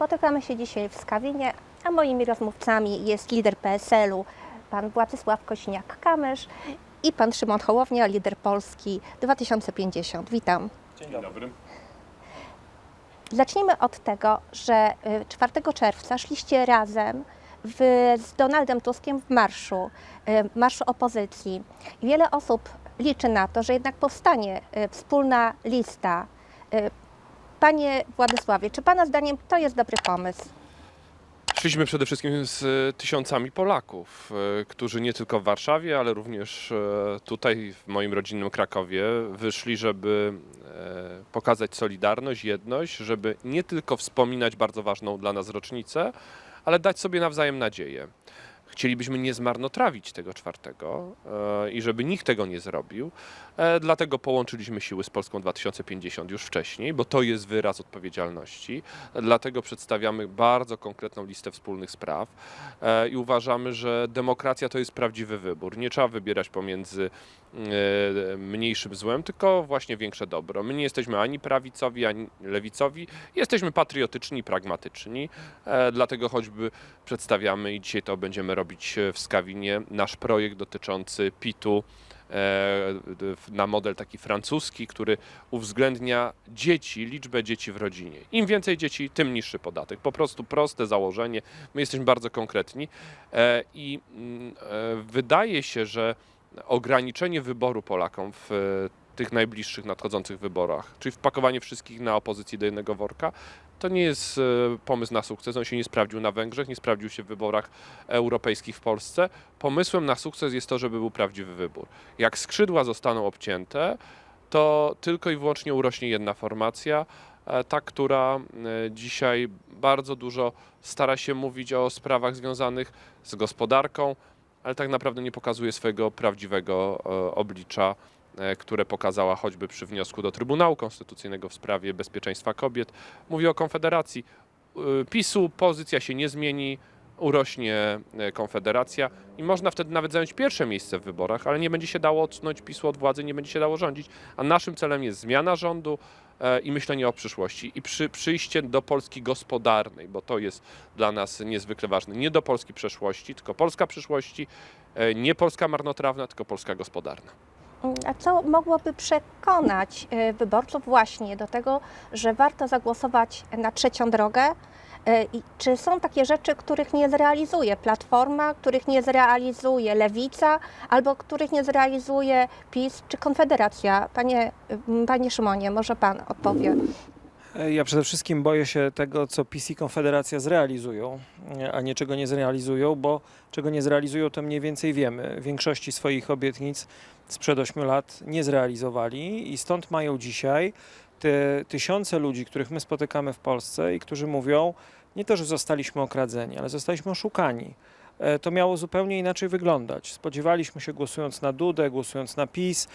Spotykamy się dzisiaj w Skawinie, a moimi rozmówcami jest lider PSL-u, pan Władysław Kośniak-Kamysz i pan Szymon Hołownia, lider Polski 2050. Witam. Dzień dobry. Zacznijmy od tego, że y, 4 czerwca szliście razem w, z Donaldem Tuskiem w marszu, y, marszu opozycji. Wiele osób liczy na to, że jednak powstanie y, wspólna lista. Panie Władysławie, czy Pana zdaniem to jest dobry pomysł? Szliśmy przede wszystkim z tysiącami Polaków, e, którzy nie tylko w Warszawie, ale również e, tutaj w moim rodzinnym Krakowie wyszli, żeby e, pokazać solidarność, jedność, żeby nie tylko wspominać bardzo ważną dla nas rocznicę, ale dać sobie nawzajem nadzieję. Chcielibyśmy nie zmarnotrawić tego czwartego e, i żeby nikt tego nie zrobił. E, Dlatego połączyliśmy siły z Polską 2050 już wcześniej, bo to jest wyraz odpowiedzialności. Dlatego przedstawiamy bardzo konkretną listę wspólnych spraw e, i uważamy, że demokracja to jest prawdziwy wybór. Nie trzeba wybierać pomiędzy mniejszym złem, tylko właśnie większe dobro. My nie jesteśmy ani prawicowi, ani lewicowi, jesteśmy patriotyczni pragmatyczni. E, Dlatego choćby przedstawiamy i dzisiaj to będziemy robić w Skawinie nasz projekt dotyczący PIT-u e, na model taki francuski, który uwzględnia dzieci, liczbę dzieci w rodzinie. Im więcej dzieci, tym niższy podatek. Po prostu proste założenie. My jesteśmy bardzo konkretni e, i mm, e, wydaje się, że ograniczenie wyboru Polakom w e, tych najbliższych nadchodzących wyborach, czyli wpakowanie wszystkich na opozycji do jednego worka, to nie jest e, pomysł na sukces. On się nie sprawdził na Węgrzech, nie sprawdził się w wyborach europejskich w Polsce. Pomysłem na sukces jest to, żeby był prawdziwy wybór. Jak skrzydła zostaną obcięte, to tylko i wyłącznie urośnie jedna formacja, e, ta, która dzisiaj bardzo dużo stara się mówić o sprawach związanych z gospodarką, ale tak naprawdę nie pokazuje swojego prawdziwego e, oblicza, e, które pokazała choćby przy wniosku do Trybunału Konstytucyjnego w sprawie bezpieczeństwa kobiet. Mówię o Konfederacji. E, PiSu pozycja się nie zmieni, urośnie e, Konfederacja i można wtedy nawet zająć pierwsze miejsce w wyborach, ale nie będzie się dało odsunąć PiSu od władzy, nie będzie się dało rządzić. A naszym celem jest zmiana rządu e, i myślenie o przyszłości i przy, przyjście do Polski gospodarnej, bo to jest dla nas niezwykle ważne. Nie do Polski przeszłości, tylko Polska przyszłości, e, nie Polska marnotrawna, tylko Polska gospodarna. A co mogłoby przekonać wyborców właśnie do tego, że warto zagłosować na trzecią drogę? I czy są takie rzeczy, których nie zrealizuje Platforma, których nie zrealizuje Lewica, albo których nie zrealizuje PiS czy Konfederacja? Panie, panie Szymonie, może Pan odpowie. Ja przede wszystkim boję się tego, co PiS i Konfederacja zrealizują, a nie czego nie zrealizują, bo czego nie zrealizują, to mniej więcej wiemy. Większości swoich obietnic sprzed 8 lat nie zrealizowali i stąd mają dzisiaj te tysiące ludzi, których my spotykamy w Polsce i którzy mówią, nie to, że zostaliśmy okradzeni, ale zostaliśmy oszukani. E, To miało zupełnie inaczej wyglądać. Spodziewaliśmy się, głosując na Dudę, głosując na PiS,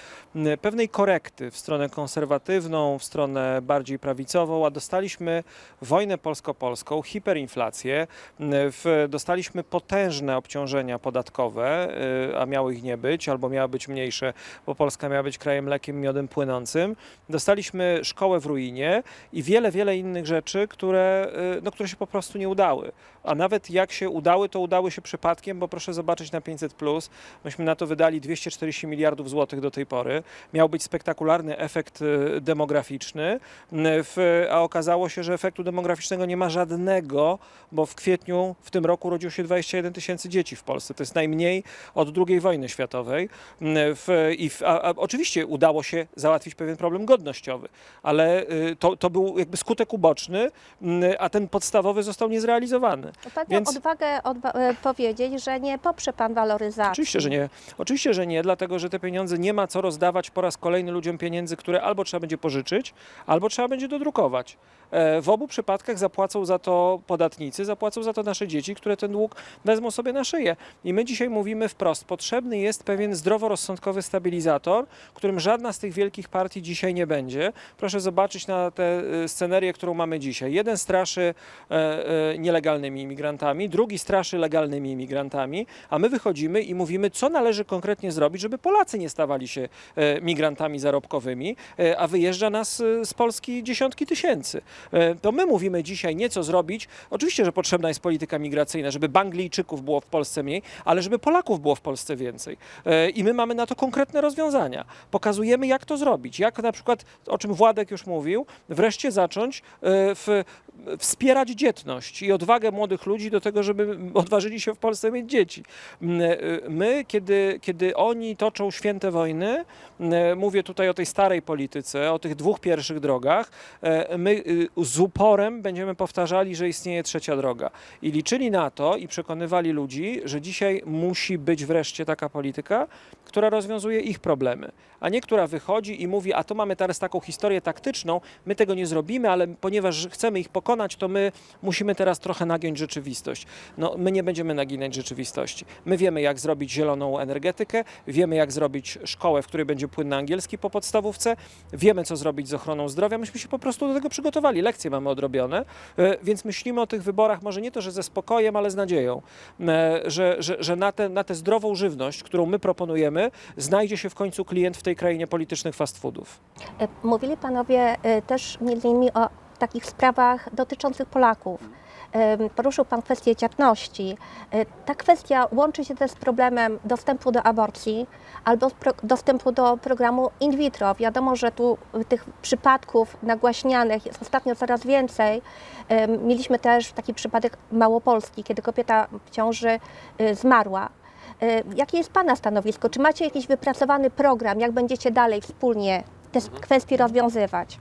pewnej korekty w stronę konserwatywną, w stronę bardziej prawicową, a dostaliśmy wojnę polsko-polską, hiperinflację, w, dostaliśmy potężne obciążenia podatkowe, y, a miało ich nie być, albo miały być mniejsze, bo Polska miała być krajem mlekiem, miodem płynącym. Dostaliśmy szkołę w ruinie i wiele, wiele innych rzeczy, które, y, no, które się po prostu nie udały. A nawet jak się udały, to udały się przypadkiem, bo proszę zobaczyć na 500, myśmy na to wydali 240 miliardów złotych do tej pory. Miał być spektakularny efekt y, demograficzny, w, a okazało się, że efektu demograficznego nie ma żadnego, bo w kwietniu w tym roku urodziło się 21 tysięcy dzieci w Polsce. To jest najmniej od II wojny światowej. W, i w, a, a oczywiście udało się załatwić pewien problem godnościowy, ale y, to, to był jakby skutek uboczny, y, a ten podstawowy został niezrealizowany. Pan Więc- miał odwagę odwa- e, powiedzieć, że nie poprze Pan waloryzacji. Oczywiście, że nie. Oczywiście, że nie, dlatego że te pieniądze nie ma co rozdawać po raz kolejny ludziom pieniędzy, które albo trzeba będzie pożyczyć, albo trzeba będzie dodrukować. E, W obu przypadkach zapłacą za to podatnicy, zapłacą za to nasze dzieci, które ten dług wezmą sobie na szyję. I my dzisiaj mówimy wprost, potrzebny jest pewien zdroworozsądkowy stabilizator, którym żadna z tych wielkich partii dzisiaj nie będzie. Proszę zobaczyć na tę y, scenerię, którą mamy dzisiaj. Jeden straszy e, e, nielegalnymi imigrantami, drugi straszy legalnymi imigrantami, a my wychodzimy i mówimy, co należy konkretnie zrobić, żeby Polacy nie stawali się e, migrantami zarobkowymi, e, a wyjeżdża nas e, z Polski dziesiątki tysięcy. To my mówimy dzisiaj nie co zrobić. Oczywiście, że potrzebna jest polityka migracyjna, żeby Banglijczyków było w Polsce mniej, ale żeby Polaków było w Polsce więcej. I my mamy na to konkretne rozwiązania. Pokazujemy, jak to zrobić. Jak na przykład, o czym Władek już mówił, wreszcie zacząć w, wspierać dzietność i odwagę młodych ludzi do tego, żeby odważyli się w Polsce mieć dzieci. E, My, kiedy, kiedy oni toczą święte wojny, m, mówię tutaj o tej starej polityce, o tych dwóch pierwszych drogach, e, my y, z uporem będziemy powtarzali, że istnieje trzecia droga. I liczyli na to i przekonywali ludzi, że dzisiaj musi być wreszcie taka polityka, która rozwiązuje ich problemy, a nie która wychodzi i mówi, a to mamy teraz taką historię taktyczną, my tego nie zrobimy, ale ponieważ chcemy ich pokonać, to my musimy teraz trochę nagiąć rzeczywistość. No, my nie będziemy naginać rzeczywistości. My wiemy, jak zrobić zieloną energetykę, wiemy, jak zrobić szkołę, w której będzie płynny angielski po podstawówce, wiemy, co zrobić z ochroną zdrowia. Myśmy się po prostu do tego przygotowali, lekcje mamy odrobione, e, więc myślimy o tych wyborach może nie to, że ze spokojem, ale z nadzieją, e, że, że, że na, tę na tę zdrową żywność, którą my proponujemy, znajdzie się w końcu klient w tej krainie politycznych fast foodów. E, Mówili panowie też między innymi o takich sprawach dotyczących Polaków. Poruszył Pan kwestię dzietności. E, Ta kwestia łączy się też z problemem dostępu do aborcji albo dostępu do programu in vitro. Wiadomo, że tu y, tych przypadków nagłaśnianych jest ostatnio coraz więcej. Mieliśmy też taki przypadek Małopolski, kiedy kobieta w ciąży y, zmarła. E, Jakie jest Pana stanowisko? Czy macie jakiś wypracowany program, jak będziecie dalej wspólnie te kwestie rozwiązywać?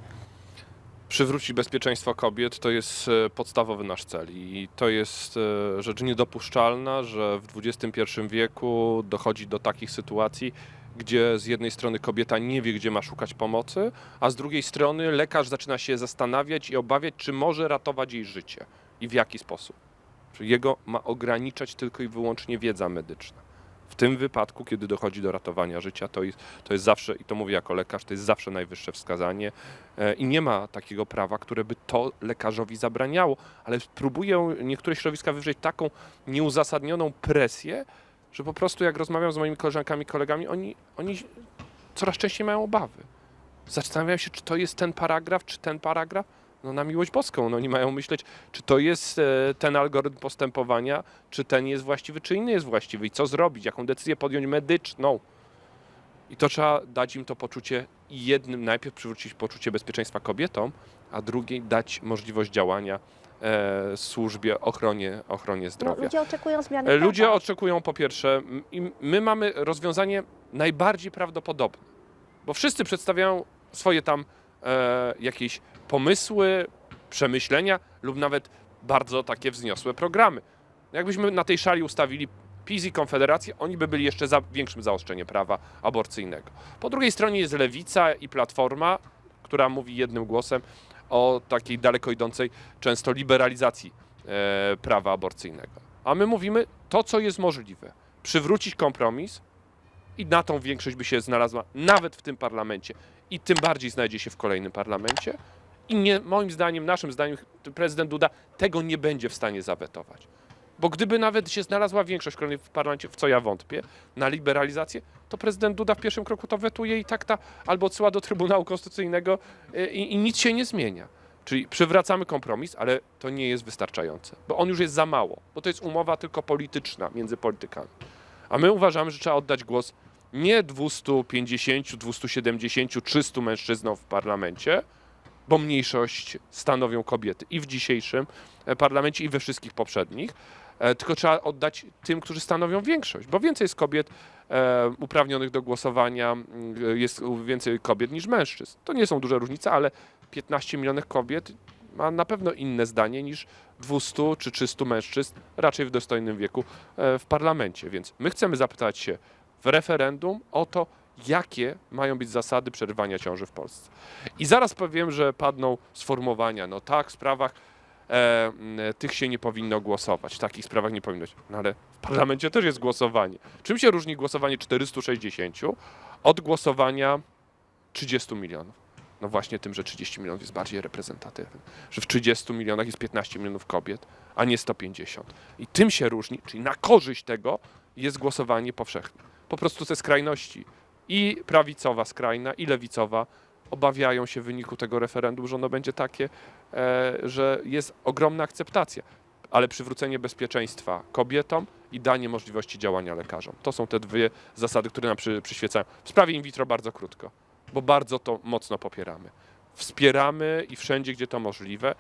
Przywrócić bezpieczeństwo kobiet to jest e, podstawowy nasz cel i to jest e, rzecz niedopuszczalna, że w XXI wieku dochodzi do takich sytuacji, gdzie z jednej strony kobieta nie wie, gdzie ma szukać pomocy, a z drugiej strony lekarz zaczyna się zastanawiać i obawiać, czy może ratować jej życie i w jaki sposób. Czy jego ma ograniczać tylko i wyłącznie wiedza medyczna. W tym wypadku, kiedy dochodzi do ratowania życia, to jest, to jest zawsze, i to mówię jako lekarz, to jest zawsze najwyższe wskazanie e, i nie ma takiego prawa, które by to lekarzowi zabraniało, ale próbują niektóre środowiska wywrzeć taką nieuzasadnioną presję, że po prostu jak rozmawiam z moimi koleżankami, kolegami, oni, oni coraz częściej mają obawy. Zastanawiają się, czy to jest ten paragraf, czy ten paragraf. No na miłość boską, no oni mają myśleć, czy to jest e, ten algorytm postępowania, czy ten jest właściwy, czy inny jest właściwy i co zrobić, jaką decyzję podjąć medyczną. I to trzeba dać im to poczucie jednym najpierw przywrócić poczucie bezpieczeństwa kobietom, a drugiej dać możliwość działania e, służbie ochronie, ochronie No, zdrowia. ludzie oczekują zmiany E, Ludzie prawa. oczekują po pierwsze, i my mamy rozwiązanie najbardziej prawdopodobne, bo wszyscy przedstawiają swoje tam e, jakieś pomysły, przemyślenia lub nawet bardzo takie wzniosłe programy. Jakbyśmy na tej szali ustawili PiS i Konfederację, oni by byli jeszcze za większym zaostrzeniem prawa aborcyjnego. Po drugiej stronie jest Lewica i Platforma, która mówi jednym głosem o takiej daleko idącej często liberalizacji e, prawa aborcyjnego. A my mówimy to, co jest możliwe. Przywrócić kompromis i na tą większość by się znalazła nawet w tym parlamencie i tym bardziej znajdzie się w kolejnym parlamencie. I nie, moim zdaniem, naszym zdaniem, prezydent Duda tego nie będzie w stanie zawetować. Bo gdyby nawet się znalazła większość w parlamencie, w co ja wątpię, na liberalizację, to prezydent Duda w pierwszym kroku to wetuje i tak ta albo odsyła do Trybunału Konstytucyjnego y, i, i nic się nie zmienia. Czyli przywracamy kompromis, ale to nie jest wystarczające, bo on już jest za mało, bo to jest umowa tylko polityczna między politykami. A my uważamy, że trzeba oddać głos nie 250, 270, 300 mężczyznom w parlamencie, bo mniejszość stanowią kobiety i w dzisiejszym e, parlamencie, i we wszystkich poprzednich, e, tylko trzeba oddać tym, którzy stanowią większość, bo więcej jest kobiet e, uprawnionych do głosowania, jest więcej kobiet niż mężczyzn. To nie są duże różnice, ale 15 milionów kobiet ma na pewno inne zdanie niż 200 czy 300 mężczyzn, raczej w dostojnym wieku w parlamencie. Więc my chcemy zapytać się w referendum o to, jakie mają być zasady przerywania ciąży w Polsce. I zaraz powiem, że padną sformułowania, no tak, w sprawach e, tych się nie powinno głosować, w takich sprawach nie powinno być. No ale w parlamencie też jest głosowanie. Czym się różni głosowanie 460 od głosowania 30 milionów? No właśnie tym, że 30 milionów jest bardziej reprezentatywny. Że w 30 milionach jest 15 milionów kobiet, a nie 150. I tym się różni, czyli na korzyść tego jest głosowanie powszechne. Po prostu te skrajności i prawicowa skrajna, i lewicowa obawiają się w wyniku tego referendum, że ono będzie takie, e, że jest ogromna akceptacja, ale przywrócenie bezpieczeństwa kobietom i danie możliwości działania lekarzom. To są te dwie zasady, które nam przy, przyświecają. W sprawie in vitro bardzo krótko, bo bardzo to mocno popieramy. Wspieramy i wszędzie, gdzie to możliwe.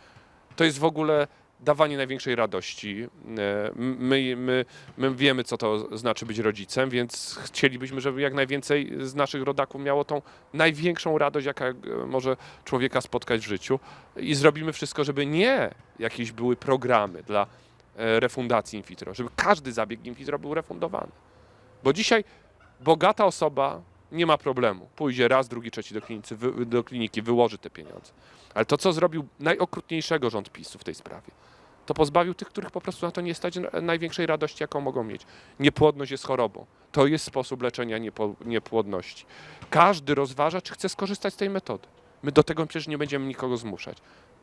To jest w ogóle dawanie największej radości. E, My, my, my wiemy, co to znaczy być rodzicem, więc chcielibyśmy, żeby jak najwięcej z naszych rodaków miało tą największą radość, jaka e, może człowieka spotkać w życiu. I zrobimy wszystko, żeby nie jakieś były programy dla e, refundacji in vitro, żeby każdy zabieg in vitro był refundowany. Bo dzisiaj bogata osoba nie ma problemu. Pójdzie raz, drugi, trzeci do, klinicy, do kliniki, wyłoży te pieniądze. Ale to, co zrobił najokrutniejszego rząd PiSu w tej sprawie, to pozbawił tych, których po prostu na to nie stać, na- największej radości, jaką mogą mieć. Niepłodność jest chorobą. To jest sposób leczenia niepłodności. Każdy rozważa, czy chce skorzystać z tej metody. My do tego przecież nie będziemy nikogo zmuszać.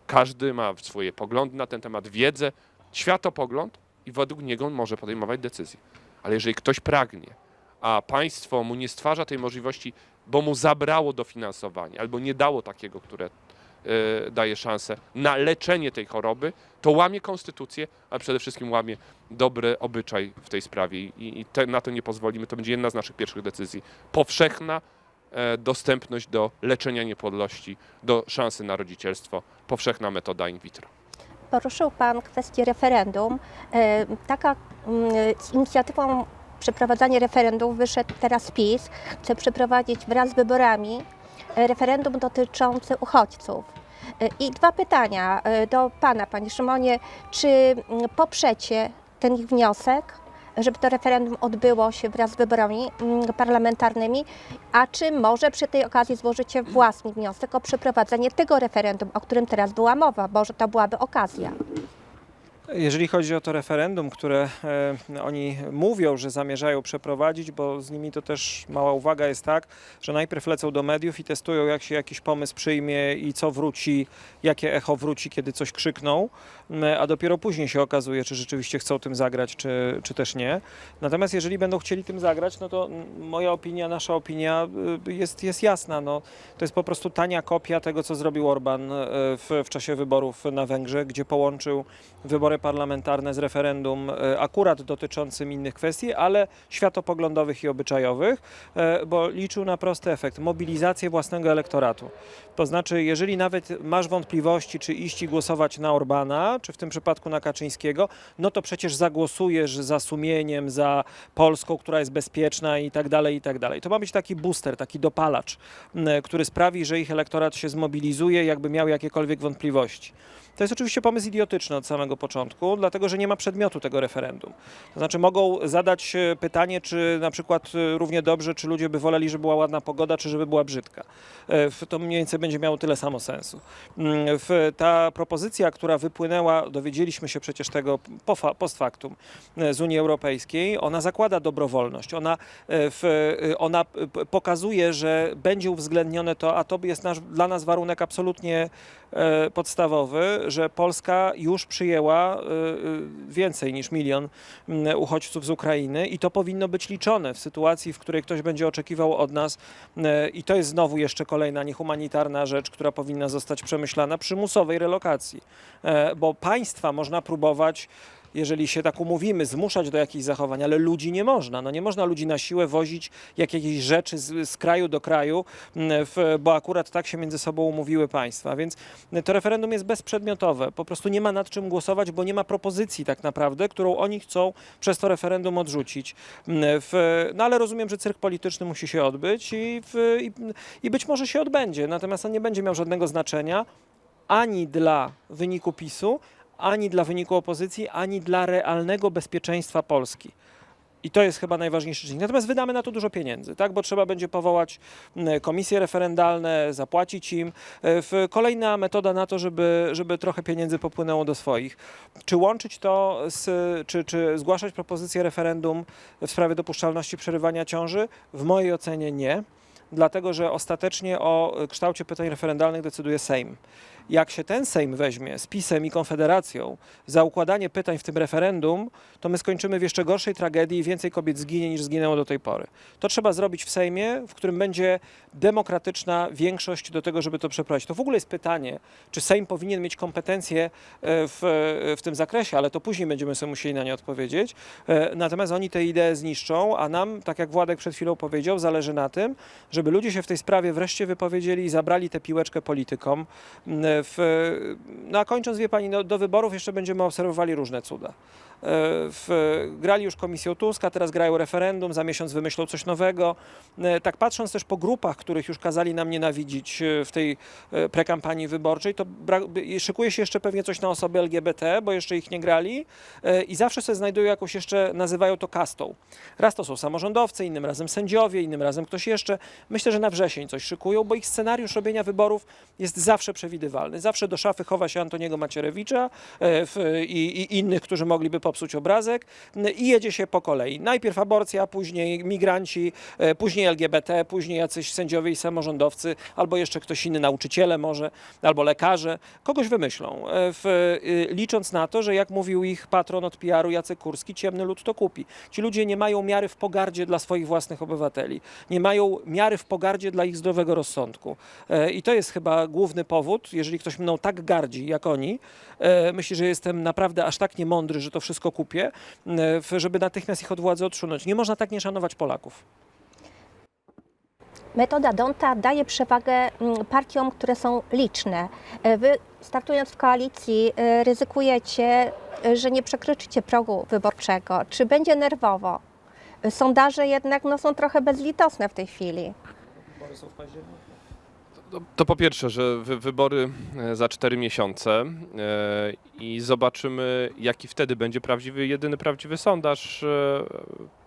Każdy ma swoje poglądy na ten temat, wiedzę, światopogląd i według niego on może podejmować decyzje. Ale jeżeli ktoś pragnie, a państwo mu nie stwarza tej możliwości, bo mu zabrało dofinansowanie albo nie dało takiego, które daje szansę na leczenie tej choroby, to łamie konstytucję, a przede wszystkim łamie dobry obyczaj w tej sprawie i, te, na to nie pozwolimy. To będzie jedna z naszych pierwszych decyzji. Powszechna e, dostępność do leczenia niepłodności, do szansy na rodzicielstwo, powszechna metoda in vitro. Poruszył Pan kwestię referendum. E, Taka mm, z inicjatywą przeprowadzania referendum wyszedł teraz PiS. Chce przeprowadzić wraz z wyborami referendum dotyczące uchodźców. I dwa pytania do Pana, Panie Szymonie. Czy poprzecie ten ich wniosek, żeby to referendum odbyło się wraz z wyborami parlamentarnymi, a czy może przy tej okazji złożycie własny wniosek o przeprowadzenie tego referendum, o którym teraz była mowa, bo że to byłaby okazja. Jeżeli chodzi o to referendum, które e, oni mówią, że zamierzają przeprowadzić, bo z nimi to też mała uwaga jest tak, że najpierw lecą do mediów i testują, jak się jakiś pomysł przyjmie i co wróci, jakie echo wróci, kiedy coś krzykną, a dopiero później się okazuje, czy rzeczywiście chcą tym zagrać, czy, czy też nie. Natomiast jeżeli będą chcieli tym zagrać, no to moja opinia, nasza opinia y, jest, jest jasna. No, to jest po prostu tania kopia tego, co zrobił Orban e, w, w czasie wyborów na Węgrzech, gdzie połączył wybory parlamentarne z referendum e, akurat dotyczącym innych kwestii, ale światopoglądowych i obyczajowych, e, bo liczył na prosty efekt mobilizację własnego elektoratu. To znaczy, jeżeli nawet masz wątpliwości, czy iść i głosować na Orbana, czy w tym przypadku na Kaczyńskiego, no to przecież zagłosujesz za sumieniem, za Polską, która jest bezpieczna i tak dalej, i tak dalej. To ma być taki booster, taki dopalacz, który sprawi, że ich elektorat się zmobilizuje, jakby miał jakiekolwiek wątpliwości. To jest oczywiście pomysł idiotyczny od samego początku, dlatego że nie ma przedmiotu tego referendum. To znaczy mogą zadać e, pytanie, czy na przykład e, równie dobrze, czy ludzie by woleli, żeby była ładna pogoda, czy żeby była brzydka. E, To mniej więcej będzie miało tyle samo sensu. Mm, Ta propozycja, która wypłynęła, dowiedzieliśmy się przecież tego post factum z Unii Europejskiej, ona zakłada dobrowolność. Ona, ona pokazuje, że będzie uwzględnione to, a to jest nasz, dla nas warunek absolutnie podstawowy, że Polska już przyjęła e, e, więcej niż milion uchodźców z Ukrainy i to powinno być liczone w sytuacji, w której ktoś będzie oczekiwał od nas e, i to jest znowu jeszcze kolejna niehumanitarna rzecz, która powinna zostać przemyślana przymusowej relokacji, E, bo państwa można próbować jeżeli się tak umówimy, zmuszać do jakichś zachowań, ale ludzi nie można. No nie można ludzi na siłę wozić jak jakieś rzeczy z, z kraju do kraju, m, w, bo akurat tak się między sobą umówiły państwa. Więc to referendum jest bezprzedmiotowe. Po prostu nie ma nad czym głosować, bo nie ma propozycji tak naprawdę, którą oni chcą przez to referendum odrzucić. M, W, no ale rozumiem, że cyrk polityczny musi się odbyć i, w, i, i być może się odbędzie. Natomiast on nie będzie miał żadnego znaczenia ani dla wyniku PiSu, ani dla wyniku opozycji, ani dla realnego bezpieczeństwa Polski. I to jest chyba najważniejszy czynnik. Natomiast wydamy na to dużo pieniędzy, tak? bo trzeba będzie powołać komisje referendalne, zapłacić im. E, kolejna metoda na to, żeby, żeby trochę pieniędzy popłynęło do swoich. Czy łączyć to, z, czy, czy zgłaszać propozycję referendum w sprawie dopuszczalności przerywania ciąży? W mojej ocenie nie. dlatego że ostatecznie o kształcie pytań referendalnych decyduje Sejm. Jak się ten Sejm weźmie z PiSem i Konfederacją za układanie pytań w tym referendum, to my skończymy w jeszcze gorszej tragedii i więcej kobiet zginie niż zginęło do tej pory. To trzeba zrobić w Sejmie, w którym będzie demokratyczna większość do tego, żeby to przeprowadzić. To w ogóle jest pytanie, czy Sejm powinien mieć kompetencje e, w, w tym zakresie, ale to później będziemy sobie musieli na nie odpowiedzieć. E, Natomiast oni tę ideę zniszczą, a nam, tak jak Władek przed chwilą powiedział, zależy na tym, żeby ludzie się w tej sprawie wreszcie wypowiedzieli i zabrali tę piłeczkę politykom. W, no a kończąc, wie pani, no, do wyborów jeszcze będziemy obserwowali różne cuda. E, W, grali już komisją Tuska, teraz grają referendum, za miesiąc wymyślą coś nowego. E, Tak patrząc też po grupach, których już kazali nam nienawidzić e, w tej prekampanii wyborczej, to szykuje się jeszcze pewnie coś na osoby LGBT, bo jeszcze ich nie grali i zawsze sobie znajdują jakąś jeszcze, nazywają to kastą. Raz to są samorządowcy, innym razem sędziowie, innym razem ktoś jeszcze. Myślę, że na wrzesień coś szykują, bo ich scenariusz robienia wyborów jest zawsze przewidywalny. Zawsze do szafy chowa się Antoniego Macierewicza i, i innych, którzy mogliby popsuć obrazek n- i jedzie się po kolei. Najpierw aborcja, później migranci, e, później LGBT, później jacyś sędziowie i samorządowcy, albo jeszcze ktoś inny, nauczyciele może, albo lekarze. Kogoś wymyślą, e, w, y, licząc na to, że jak mówił ich patron od PR-u Jacek Kurski, ciemny lud to kupi. Ci ludzie nie mają miary w pogardzie dla swoich własnych obywateli. Nie mają miary w pogardzie dla ich zdrowego rozsądku. E, I to jest chyba główny powód, jeżeli ktoś mną tak gardzi jak oni, myśli, że jestem naprawdę aż tak niemądry, że to wszystko kupię, e, w- żeby natychmiast ich od władzy odsunąć. Nie można tak nie szanować Polaków. Metoda Donta daje przewagę mm, partiom, które są liczne. E, Wy startując w koalicji e, ryzykujecie, że nie przekroczycie progu wyborczego. Czy będzie nerwowo? Sondaże jednak no, są trochę bezlitosne w tej chwili. To, to po pierwsze, że wy, wybory e, za 4 miesiące e, i zobaczymy, jaki wtedy będzie prawdziwy, jedyny prawdziwy sondaż, e,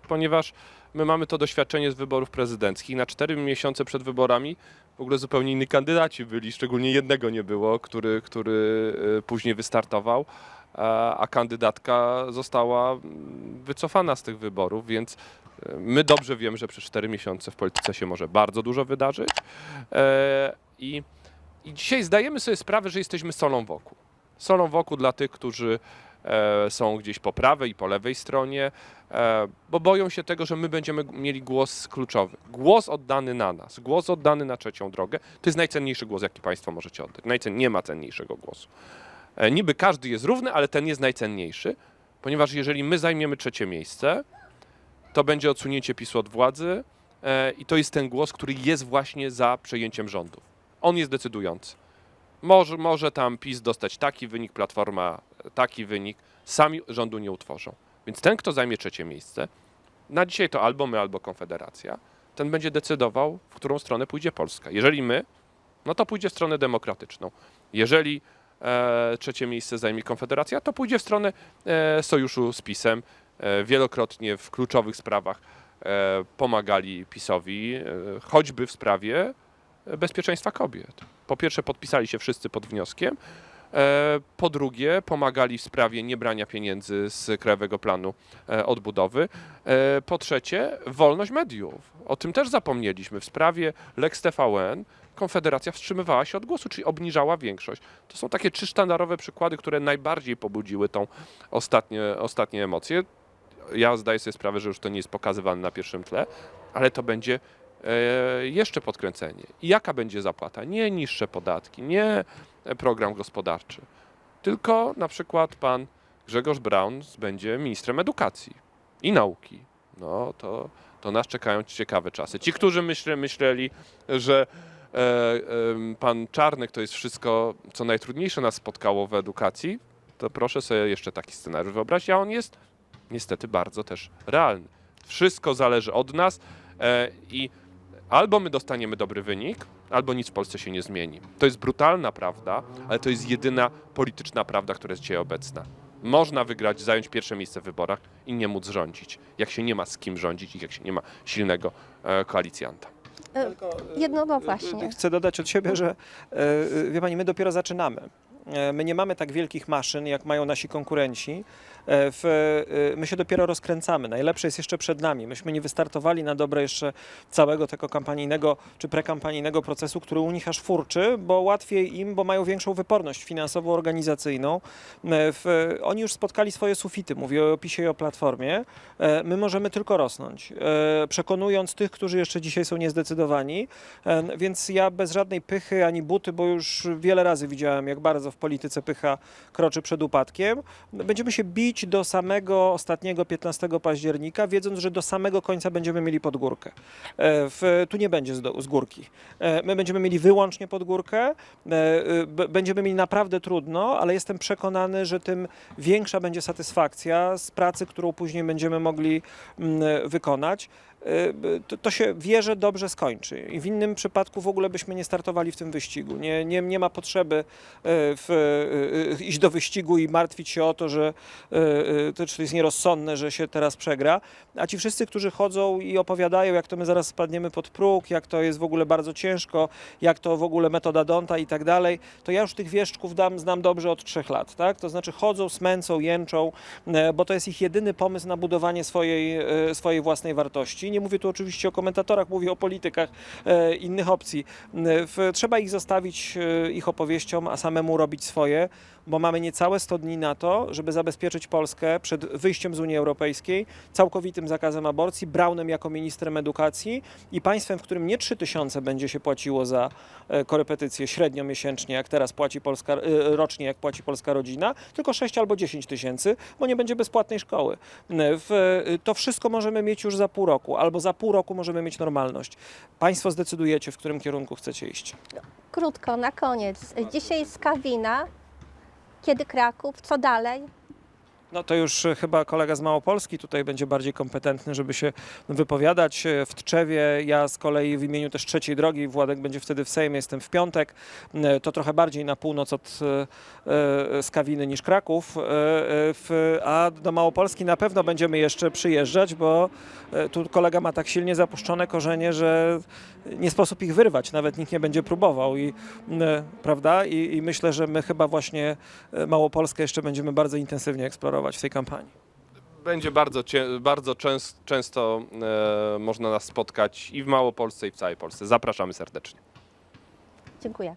ponieważ my mamy to doświadczenie z wyborów prezydenckich. Na 4 miesiące przed wyborami w ogóle zupełnie inni kandydaci byli, szczególnie jednego nie było, który, który później wystartował, a, a kandydatka została mm, wycofana z tych wyborów, więc e, my dobrze wiemy, że przez 4 miesiące w polityce się może bardzo dużo wydarzyć. E, I, I dzisiaj zdajemy sobie sprawę, że jesteśmy solą wokół. Solą wokół dla tych, którzy e, są gdzieś po prawej i po lewej stronie, e, bo boją się tego, że my będziemy mieli głos kluczowy. Głos oddany na nas, głos oddany na trzecią drogę, to jest najcenniejszy głos, jaki Państwo możecie oddać. Najcen, nie ma cenniejszego głosu. E, niby każdy jest równy, ale ten jest najcenniejszy, ponieważ jeżeli my zajmiemy trzecie miejsce, to będzie odsunięcie PiSu od władzy e, i to jest ten głos, który jest właśnie za przejęciem rządów. On jest decydujący. Może, może tam PiS dostać taki wynik, Platforma taki wynik, sami rządu nie utworzą. Więc ten, kto zajmie trzecie miejsce, na dzisiaj to albo my, albo Konfederacja, ten będzie decydował, w którą stronę pójdzie Polska. Jeżeli my, no to pójdzie w stronę demokratyczną. Jeżeli e, trzecie miejsce zajmie Konfederacja, to pójdzie w stronę e, sojuszu z PiSem. E, wielokrotnie w kluczowych sprawach e, pomagali PiSowi, e, choćby w sprawie e, bezpieczeństwa kobiet. Po pierwsze, podpisali się wszyscy pod wnioskiem. E, Po drugie, pomagali w sprawie niebrania pieniędzy z Krajowego Planu e, Odbudowy. E, Po trzecie, wolność mediów. O tym też zapomnieliśmy. W sprawie Lex TVN Konfederacja wstrzymywała się od głosu, czyli obniżała większość. To są takie trzy sztandarowe przykłady, które najbardziej pobudziły tą ostatnie, ostatnie emocje. Ja zdaję sobie sprawę, że już to nie jest pokazywane na pierwszym tle, ale to będzie jeszcze podkręcenie. I jaka będzie zapłata? Nie niższe podatki, nie program gospodarczy, tylko na przykład pan Grzegorz Braun będzie ministrem edukacji i nauki. No to, to nas czekają ciekawe czasy. Ci, którzy myśleli, że e, em, pan Czarnek to jest wszystko, co najtrudniejsze nas spotkało w edukacji, to proszę sobie jeszcze taki scenariusz wyobrazić, a on jest niestety bardzo też realny. Wszystko zależy od nas e, i albo my dostaniemy dobry wynik, albo nic w Polsce się nie zmieni. To jest brutalna prawda, ale to jest jedyna polityczna prawda, która jest dzisiaj obecna. Można wygrać, zająć pierwsze miejsce w wyborach i nie móc rządzić, jak się nie ma z kim rządzić i jak się nie ma silnego e, koalicjanta. E, Jedno, no właśnie. Chcę dodać od siebie, że e, wie pani, my dopiero zaczynamy. E, My nie mamy tak wielkich maszyn, jak mają nasi konkurenci. E, W, e, my się dopiero rozkręcamy. Najlepsze jest jeszcze przed nami. Myśmy nie wystartowali na dobre jeszcze całego tego kampanijnego czy prekampanijnego procesu, który u nich aż furczy, bo łatwiej im, bo mają większą wyporność finansowo-organizacyjną. E, W, oni już spotkali swoje sufity, mówię o opisie i o platformie. My możemy tylko rosnąć, przekonując tych, którzy jeszcze dzisiaj są niezdecydowani. Więc ja bez żadnej pychy ani buty, bo już wiele razy widziałem, jak bardzo w polityce pycha kroczy przed upadkiem. Będziemy się bić do samego ostatniego 15 października, wiedząc, że do samego końca będziemy mieli podgórkę. E, W, tu nie będzie z, do, z górki. E, My będziemy mieli wyłącznie podgórkę. E, Będziemy mieli naprawdę trudno, ale jestem przekonany, że tym większa będzie satysfakcja z pracy, którą później będziemy mogli mm, wykonać. B- To, to się wie, że dobrze skończy. I w innym przypadku w ogóle byśmy nie startowali w tym wyścigu. Nie, nie, nie ma potrzeby e, w, e, iść do wyścigu i martwić się o to, że to, czy to jest nierozsądne, że się teraz przegra. A ci wszyscy, którzy chodzą i opowiadają, jak to my zaraz spadniemy pod próg, jak to jest w ogóle bardzo ciężko, jak to w ogóle metoda Donta i tak dalej, to ja już tych wieszczków dam, znam dobrze od trzech lat. Tak? To znaczy chodzą, smęcą, jęczą, bo to jest ich jedyny pomysł na budowanie swojej, swojej własnej wartości. Nie mówię tu oczywiście o komentatorach, mówię o politykach e, innych opcji. E, trzeba ich zostawić e, ich opowieściom, a samemu robić swoje, bo mamy niecałe 100 dni na to, żeby zabezpieczyć Polskę przed wyjściem z Unii Europejskiej, całkowitym zakazem aborcji, Braunem jako ministrem edukacji i państwem, w którym nie 3 tysiące będzie się płaciło za e, korepetycje średnio miesięcznie, jak teraz płaci polska, e, rocznie, jak płaci polska rodzina, tylko 6 albo 10 tysięcy, bo nie będzie bezpłatnej szkoły. E, to wszystko możemy mieć już za pół roku, albo za pół roku możemy mieć normalność. Państwo zdecydujecie, w którym kierunku chcecie iść. Krótko, na koniec. Dzisiaj Skawina, kiedy Kraków, co dalej? No to już e, chyba kolega z Małopolski tutaj będzie bardziej kompetentny, żeby się wypowiadać. E, W Tczewie ja z kolei w imieniu też trzeciej drogi, Władek będzie wtedy w Sejmie, jestem w piątek. E, To trochę bardziej na północ od Skawiny niż Kraków. A do Małopolski na pewno będziemy jeszcze przyjeżdżać, bo tu kolega ma tak silnie zapuszczone korzenie, że nie sposób ich wyrwać, nawet nikt nie będzie próbował. I, prawda? I, I myślę, że my chyba właśnie Małopolskę jeszcze będziemy bardzo intensywnie eksplorować w tej kampanii. Będzie bardzo, bardzo częs, często e, można nas spotkać i w Małopolsce, i w całej Polsce. Zapraszamy serdecznie. Dziękuję.